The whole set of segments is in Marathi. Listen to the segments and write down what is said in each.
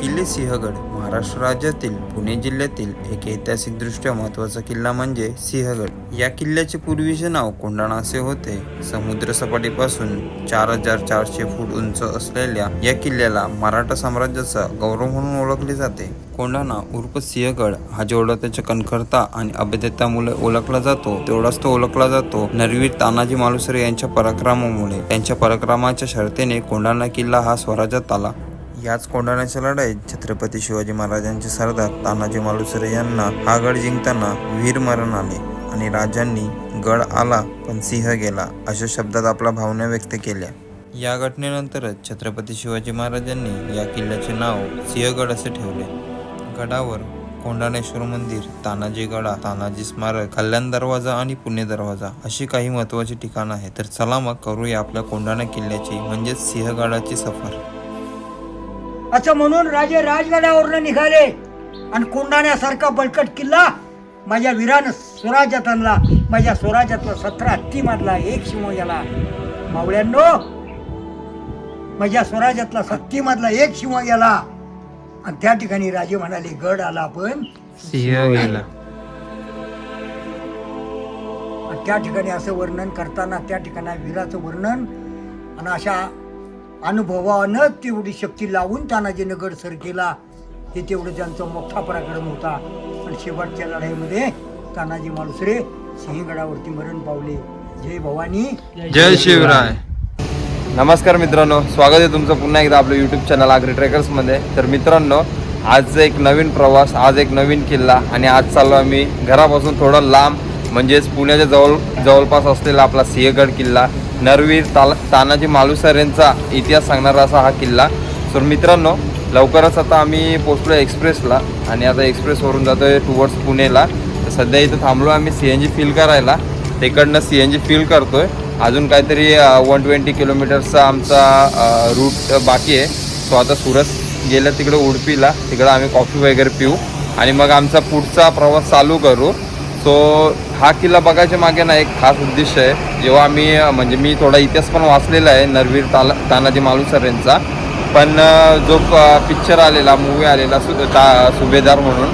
किल्ले सिंहगड महाराष्ट्र राज्यातील पुणे जिल्ह्यातील एक ऐतिहासिकदृष्ट्या महत्त्वाचा किल्ला म्हणजे सिंहगड. या किल्ल्याचे पूर्वीचे नाव कोंढाणा असे होते. समुद्र सपाटीपासून चार हजार चारशे फूट उंच असलेल्या या किल्ल्याला मराठा साम्राज्याचा गौरव म्हणून ओळखले जाते. कोंढाणा उर्फ सिंहगड हा जेवढा त्याच्या कणखरता आणि अभेद्यतामुळे ओळखला जातो तेवढाच तो ओळखला जातो नरवीर तानाजी मालुसरे यांच्या पराक्रमामुळे. त्यांच्या पराक्रमाच्या शर्तेने कोंढाणा किल्ला हा स्वराज्यात आला. याच कोंढाण्याच्या लढाईत छत्रपती शिवाजी महाराजांचे सरदार तानाजी मालुसरे यांना हा गड जिंकताना वीर मरण आले आणि राजांनी गड आला पण सिंह गेला अशा शब्दात आपल्या भावना व्यक्त केल्या. या घटनेनंतरच छत्रपती शिवाजी महाराजांनी या किल्ल्याचे नाव सिंहगड असे ठेवले. गडावर कोंढाणेश्वर मंदिर तानाजी गडा तानाजी स्मारक कल्याण दरवाजा आणि पुणे दरवाजा अशी काही महत्वाची ठिकाणं आहेत. तर चला मग करूया आपल्या कोंढाणा किल्ल्याची म्हणजेच सिंहगडाची सफर. असं म्हणून राजे राजगडावरनं निघाले. आणि कोंडाण्यासारखा बळकट किल्ला माझ्या वीरानं स्वराज्यात आणला माझ्या स्वराज्यातला सतरा हत्ती मधला एक शिव गेला मावळ्यांनो माझ्या स्वराज्यातला सत्ती मधला एक शिव गेला आणि त्या ठिकाणी राजे म्हणाले गड आला पण गेला. त्या ठिकाणी असं वर्णन करताना त्या ठिकाणी वीराचं वर्णन आणि अशा अनुभवानं तेवढी शक्ती लावून तानाजीनं गड सर केला. हे तेवढं त्यांचा मोठा पराक्रम होता. पण शेवटच्या लढाईमध्ये तानाजी मालुसरे सिंहगडावरती मरण पावले. जय भवानी. जय शिवराय. नमस्कार मित्रांनो स्वागत आहे तुमचं पुन्हा एकदा आपलं यूट्यूब चॅनल आग्री ट्रेकर्समध्ये तर मित्रांनो आज एक नवीन प्रवास आज एक नवीन किल्ला आणि आज चाललो आम्ही घरापासून थोडं लांब म्हणजेच पुण्याच्या जवळ जवळपास असलेला आपला सिंहगड किल्ला नरवीर ताला तानाजी मालुसर यांचा इतिहास सांगणारा असा हा किल्ला. सर मित्रांनो लवकरच आता आम्ही पोचलो एक्सप्रेसला आणि आता एक्सप्रेसवरून जातो आहे टुवर्ड्स पुणेला. तर सध्या इथं थांबलो आम्ही सी एन जी फील करायला. तिकडनं सी एन जी फील करतो आहे अजून काहीतरी वन ट्वेंटी किलोमीटरचा आमचा रूट बाकी आहे. सो आता सुरत गेल्या तिकडे उडपीला. तिकडं आम्ही कॉफी वगैरे पिऊ. आणि मग आमचा पुढचा प्रवास चालू करू. सो हा किल्ला बघायच्या मागे ना एक खास उद्देश आहे. जेव्हा आम्ही म्हणजे मी थोडा इतिहास पण वाचलेला आहे नरवीर ताला तानाजी मालुसर यांचा. पण जो पिक्चर आलेला मूवी आलेला सु ता सुभेदार म्हणून.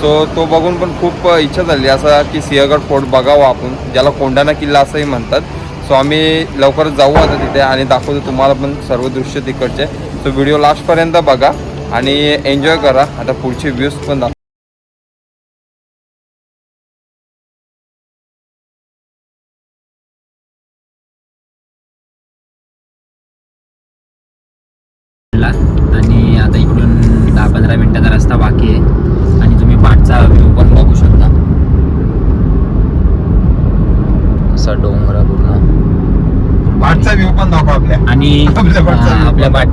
सो तो बघून पण खूप इच्छा झाली. असा की सिंहगड फोर्ट बघावा आपण ज्याला कोंढाणा किल्ला असंही म्हणतात. सो आम्ही लवकरच जाऊ आता तिथे आणि दाखवतो तुम्हाला पण सर्व दृश्य तिकडचे. सो व्हिडिओ लास्टपर्यंत बघा आणि एन्जॉय करा. आता पुढचे व्ह्यूज पण दाखव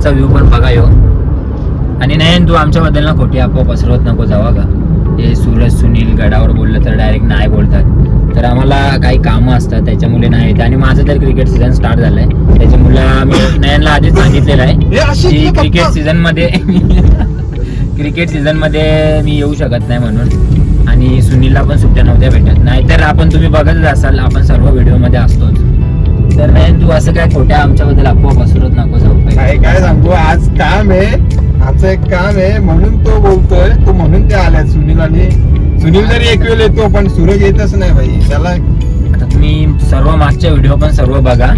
पाठचा व्ह्यू पण बघा यो. आणि नाही तू आमच्याबद्दल ना खोटी आपोआप पसरवत नको जावा का हे सूरज सुनील गडावर बोललं तर डायरेक्ट नाही बोलतात. तर आम्हाला काही कामं असतात त्याच्यामुळे नाही येत आणि माझं तर क्रिकेट सीझन स्टार्ट झालंय. त्याच्यामुळे मी नयनला आधीच सांगितलेलं आहे की क्रिकेट सीझनमध्ये क्रिकेट सीझनमध्ये मी येऊ शकत नाही म्हणून. आणि सुनीलला पण सुट्ट्या नव्हत्या भेटत. नाहीतर आपण तुम्ही बघतच असाल आपण सर्व व्हिडिओमध्ये असतोच. तर नाही तू असं काय खोट्या आमच्याबद्दल अफवा पसरत नको जाऊ? काय काय सांगू? आज काम आहे. आजचं एक काम आहे. म्हणून तो बोलतोय. तो म्हणून ते आलाय सुनील आणि सुनील जरी एक वेळ येतो पण सूरज येतच नाही भाई त्याला आता तुम्ही सर्व मागच्या व्हिडिओ पण सर्व बघा.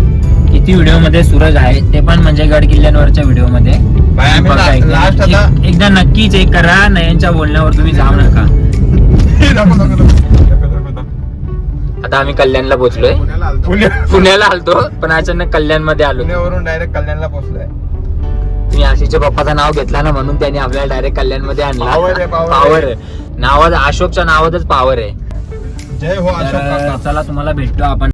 किती व्हिडिओमध्ये सूरज आहे ते पण म्हणजे गड किल्ल्यांवरच्या व्हिडिओमध्ये भाई आम्ही बघा ला- एकदा. last आता- एक- एकदा नक्की चेक करा नयनच्या बोलण्यावर तुम्ही जाऊ नको. आता आम्ही कल्याणला पोहोचलोय. पुण्याला आलतो. पुण्या- पुण्याला आलतो पण अचानक कल्याणमध्ये आलो. पुण्यावरून डायरेक्ट कल्याणला पोहोचलोय. तुम्ही आशीच्या पप्पाचं नाव घेतला ना म्हणून त्यांनी आपल्याला डायरेक्ट कल्याणमध्ये आणला. Power आहे, power पॉवर आहे. नावात अशोकच्या नावातच पॉवर आहे. जय हो अशोक तर काका. चला तुम्हाला भेटतो आपण.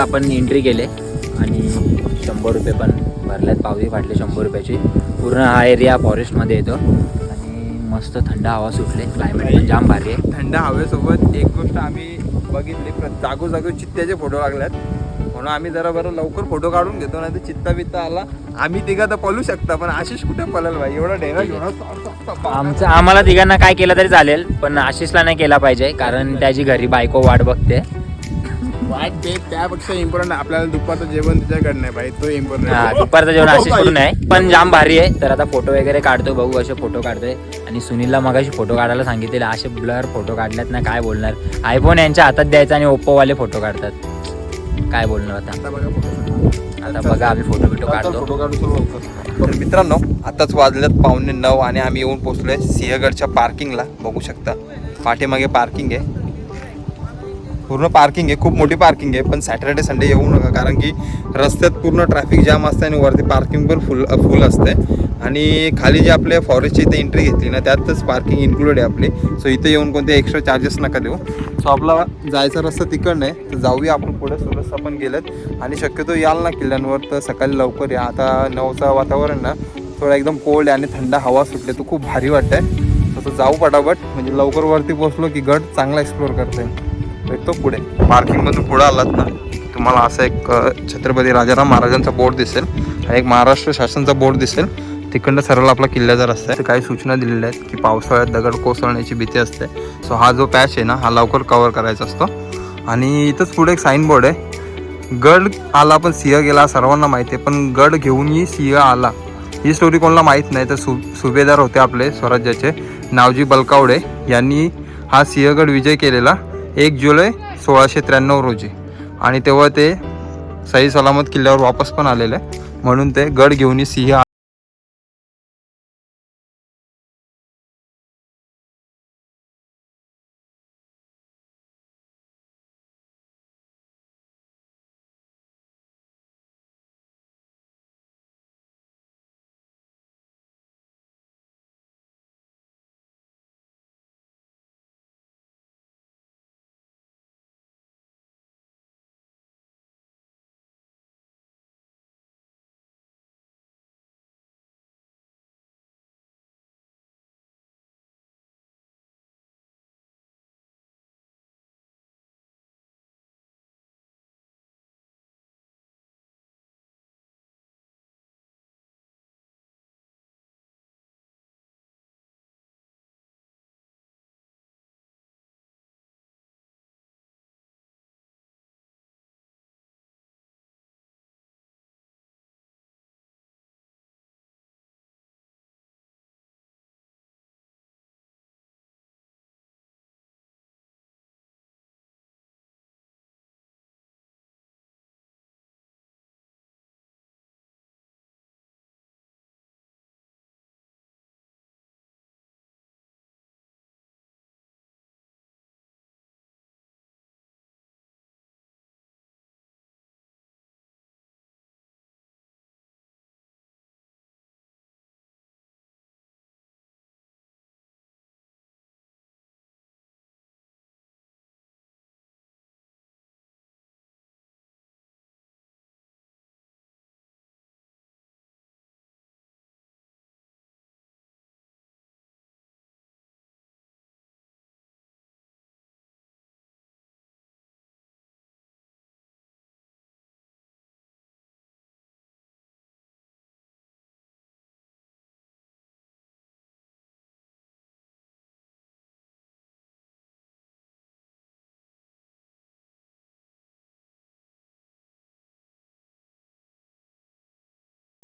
आपण एंट्री केले. आणि शंभर रुपये पण भरल्यात पावती फाटले शंभर रुपयाची. पूर्ण हा एरिया फॉरेस्टमध्ये येतो. आणि मस्त थंड हवा सुटले. क्लायमेट पण जाम भारी आहे. थंड हवेसोबत एक गोष्ट आम्ही बघितली. जागोजागो चित्त्याचे फोटो लागल्यात म्हणून आम्ही जरा बरं लवकर फोटो काढून घेतो. नाही तर चित्ता बित्ता आला. आम्ही तिघा तर पळू शकता पण आशिष कुठे पळेल भाई? एवढा डेरा घेऊन आमचं आम्हाला तिघांना काय केलं तरी चालेल पण आशिषला नाही केला पाहिजे कारण त्याची घरी बायको वाट बघते. वाट ते त्यापेक्षा इम्पॉर्टंट आपल्याला दुपारचं जेवण तिच्याकडनं आहे भाई तो हा, इम्पॉर्टंट दुपारचं जेवण आशिषकडून आहे. पण जाम भारी आहे. तर आता फोटो वगैरे काढतो बघू असे फोटो काढतोय. आणि सुनीलला मगाशी फोटो काढायला सांगितलेले असे ब्लर फोटो काढल्यात ना काय बोलणार? आयफोन यांच्या हातात द्यायचा आणि ओप्पो वाले फोटो काढतात. काय बोलणार आता? आता बघा आम्ही फोटो बिटो काढतो. फोटो तर मित्रांनो आताच वाजल्यात पावणे नऊ आणि आम्ही येऊन पोहोचलोय सिंहगडच्या पार्किंगला बघू शकता. पाठीमागे पार्किंग आहे. पूर्ण पार्किंग आहे खूप मोठी पार्किंग आहे पण सॅटर्डे संडे येऊ नका कारण की रस्त्यात पूर्ण ट्रॅफिक जाम असते आणि वरती पार्किंग पण फुल फुल असते. आणि खाली जे आपले फॉरेस्टची इथे एंट्री घेतली ना त्यातच पार्किंग इन्क्लूड आहे आपली. सो इथे येऊन कोणते एक्स्ट्रा चार्जेस नका देऊ. सो आपला जायचा रस्ता तिकडनं आहे तर जाऊया आपण पुढे. सुरस्ता पण गेलेत. आणि शक्यतो याल ना किल्ल्यांवर तर सकाळी लवकर या. आता नऊचं वातावरण ना थोडं एकदम कोल्ड आहे आणि थंड हवा सुटली तो खूप भारी वाटतंय. तसं जाऊ पटापट. म्हणजे लवकर वरती पोहोचलो की गड चांगला एक्सप्लोर करता येईल तो पुढे. पार्किंगमधून पुढे आलात ना तुम्हाला असा एक छत्रपती राजाराम महाराजांचा बोर्ड दिसेल आणि एक महाराष्ट्र शासनचा बोर्ड दिसेल. तिकडनं सरळ आपला किल्ल्याचा रस्ता आहे काही सूचना दिलेल्या आहेत की पावसाळ्यात दगड कोसळण्याची भीती असते. सो हा जो पॅच आहे ना हा लवकर कव्हर करायचा असतो. आणि इथंच पुढे एक साईन बोर्ड आहे. गड आला पण सिंह गेला सर्वांना माहिती आहे पण गड घेऊनही सिंह आला. ही स्टोरी कोणाला माहीत नाही तर सु सुभेदार होते आपले स्वराज्याचे. नावजी बलकावडे यांनी हा सिंहगड विजय केलेला. एक जुलै सोळाशे त्र्याण्णव रोजी. आणि तेव्हा ते सही सलामत किल्ल्यावर वापस पण आलेले. म्हणून ते गड घेऊन सिंह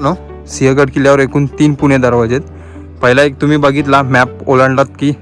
नो? सिंहगड किल्ल्यावर एकूण तीन पुणे दरवाजे आहेत. पहिला एक तुम्ही बघितला मॅप ओलांडलात की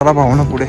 चला भावना पुढे.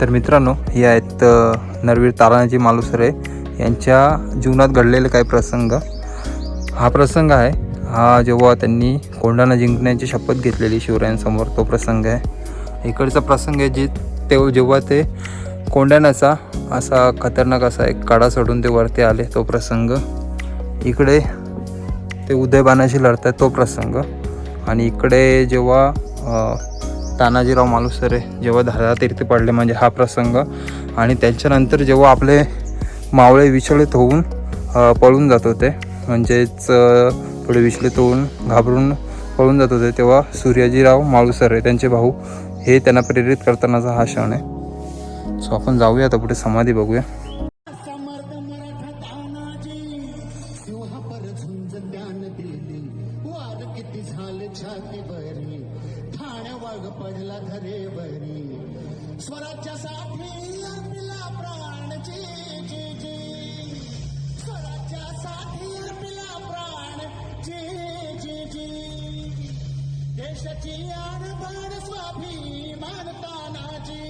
तर मित्रांनो हे आहेत नरवीर तारानाजी मालुसरे यांच्या जीवनात घडलेले काही प्रसंग. हा प्रसंग आहे हा जेव्हा त्यांनी कोंढाणा जिंकण्याची शपथ घेतलेली शिवरायांसमोर तो प्रसंग आहे. इकडचा प्रसंग आहे जे ते जेव्हा ते कोंढाण्याचा असा खतरनाक असा एक कडा सोडून ते वरती आले तो प्रसंग. इकडे ते उदयबानाशी लढतात तो प्रसंग. आणि इकडे जेव्हा तानाजीराव मालुसरे जेव्हा धारा तीर्थी पडले म्हणजे हा प्रसंग. आणि त्याच्यानंतर जेव्हा आपले मावळे विचलित होऊन पळून जात होते म्हणजेच थोडे विचलित होऊन घाबरून पळून जात होते तेव्हा सूर्याजीराव माळुसरे त्यांचे भाऊ हे त्यांना प्रेरित करतानाचा हा क्षण आहे. सो आपण जाऊया आता पुढे समाधी बघूया. देशाची आणबाण स्वाभिमान तानाजी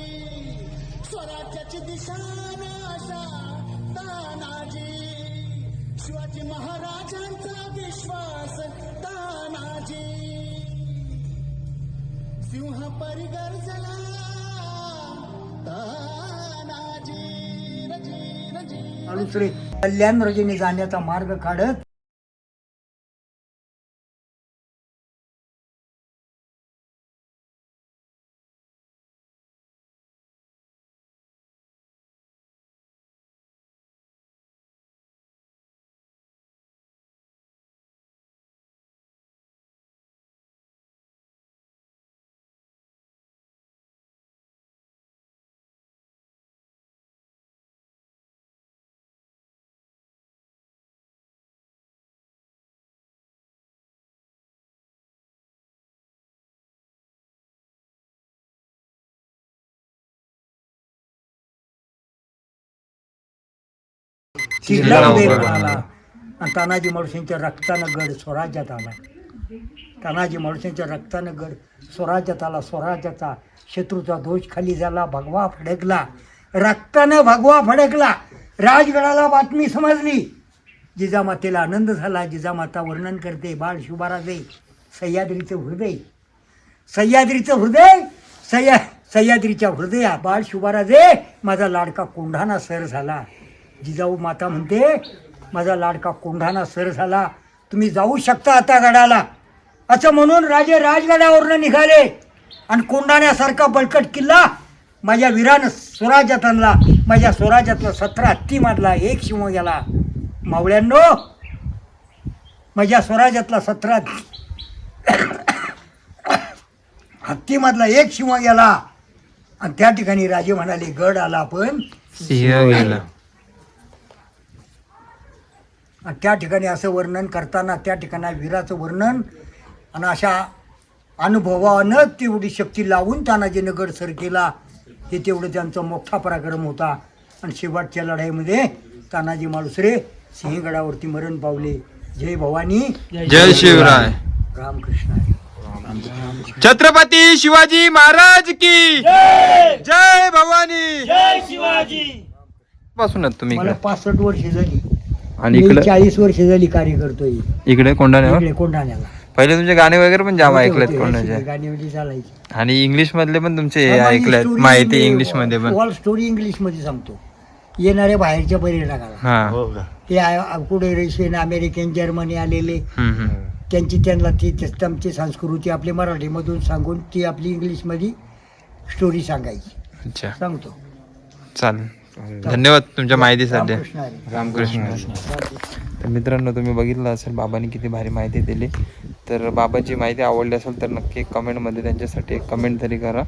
स्वराज्याची दिशा नाशा तानाजी शिवाजी महाराजांचा विश्वास तानाजी सिंह परिगर्जला तानाजी कल्याण रजनी जाण्याचा मार्ग काढत आणि तानाजी माळुसेंच्या रक्तानं गड स्वराज्यात आला. तानाजी माळुसेंच्या रक्तानं गड स्वराज्यात आला. स्वराज्याचा शत्रूचा दोष खाली झाला. भगवा फडकला. रक्तानं भगवा फडकला. राजगडाला बातमी समजली. जिजामातेला आनंद झाला. जिजामाता वर्णन करते. बाळ शुभाराजे सह्याद्रीचं हृदय. सह्याद्रीचं हृदय? सह्या सह्याद्रीच्या हृदया बाळ शुभाराजे माझा लाडका कोंढाणा सर झाला. जिजाऊ माता म्हणते माझा लाडका कोंढाणा सर झाला. तुम्ही जाऊ शकता आता गडाला. असं म्हणून राजे राजगडावरनं निघाले आणि कोंढाण्यासारखा बळकट किल्ला माझ्या वीरानं स्वराज्यात आणला माझ्या स्वराज्यातला सतरा हत्तीमधला एक शिव गेला. मावळ्यांनो माझ्या स्वराज्यातला सतरा हत्तीमधला एक शिव गेला. आणि त्या ठिकाणी राजे म्हणाले गड आला पण सिंह गेला. आणि त्या ठिकाणी असं वर्णन करताना त्या ठिकाणी वीराचं वर्णन आणि अशा अनुभवानं तेवढी शक्ती लावून तानाजीनं गड सर केला हे तेवढं त्यांचा मोठा पराक्रम होता. आणि शेवटच्या लढाईमध्ये तानाजी माळुसरे सिंहगडावरती मरण पावले. जय भवानी. जय शिवराय. रामकृष्ण. छत्रपती शिवाजी महाराज की जय. भवानी. पासूनच तुम्ही मला इकडे पासष्ट वर्ष झाली. आणि इकडे चाळीस वर्ष झाली कार्य करतोय. इकडे कोंढाण्यावर? इकडे कोंढाण्याला. पहिले तुमचे गाणे वगैरे पण जाम ऐकलेत कोंढाण्याचे. गाणी चालायची. आणि इंग्लिश मधले पण तुमचे हा, ऐकलेत माहिती इंग्लिशमध्ये पण. ऑल स्टोरी इंग्लिशमध्ये सांगतो येणाऱ्या बाहेरच्या पर्यटकाला. हा. ते आ- पुढे रशियन अमेरिकन जर्मनी आलेले. हम्म, हम्म. त्यांची त्यांना ती त्यांची संस्कृती आपली मराठीमधून सांगून ती आपली इंग्लिशमध्ये स्टोरी सांगायची. अच्छा. सांगतो. चालेल. धन्यवाद तुमच्या माहितीसाठी रामकृष्ण. तर मित्रांनो तुम्ही बघितलं असेल बाबांनी किती भारी माहिती दिली. तर बाबाची माहिती आवडली असेल तर नक्की कमेंटमध्ये त्यांच्यासाठी एक कमेंट तरी करा.